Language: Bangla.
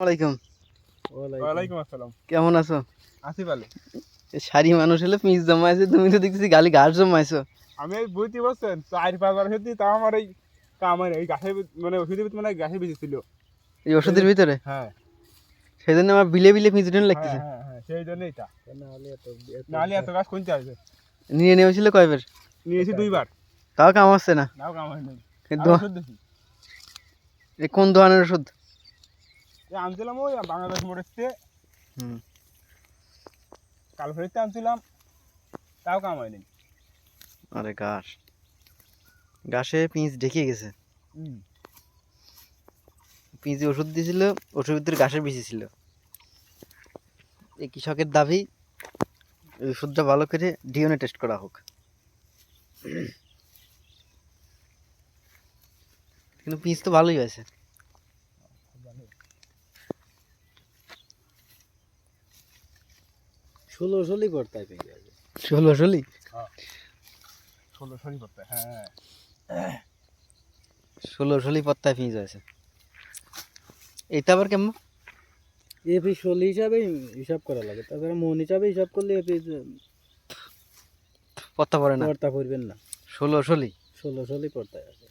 ওয়ালাইকুম ওয়ালাইকুম আসসালাম। কেমন আছো? আসি ভালো। শাড়ি মানুষ হলে পিস জমাইছে তুমি তো দেখতেছি গালি ঘাস জমাইছো। আমি এই বুঝতে পারছেন চার পাঁচ বার সত্যি তাও আমার এই কামের এই গাছের মানে ওষুধের ভিতরে মানে গাছে বেঁচেছিল এই ওষুধের ভিতরে? হ্যাঁ। সেই জন্য আমার বিলে বিলে পিস উঠে লাগতেছে। হ্যাঁ, হ্যাঁ, সেই জন্যই এটা নাহলে এত গাছ কোনতে আসবে? নিয়ে নেমেছিল কয়বার? নিয়েছি দুইবার। তাও কাম আসছে না। কিন্তু ওষুধ দিছি। কোন ধরনের ওষুধ? আনছিলাম ওই বাংলাদেশ মোড়েতে হুম। কাল ফেরিতে আনছিলাম তাও কামাই নেই আরে ঘাস। ঘাসে পিঁচ ঢেকে গেছে। পিঁচে ওষুধ দিয়েছিল ওষুধের ভিতরে ঘাসের বেশি ছিল। এই কৃষকের দাবি ওষুধটা ভালো করে ডিএনএ টেস্ট করা হোক। কিন্তু পিঁচ তো ভালোই হয়েছে। ষোলো পড়তায় পেয়ে গেছে ষোলো ষোলি ষোলো শনি করতে হ্যাঁ ষোলো ষোলি পত্তায় পিঁচ হয়েছে এটা আবার কেমন? এপি ষোলো হিসাবে হিসাব করা লাগে তাছাড়া মন হিসাবে হিসাব করলে এপি পত্তা পড়ে না? পড়তা পড়বেন না। ষোলো ষোলি ষোলো ষোলোই পড়তায় আছে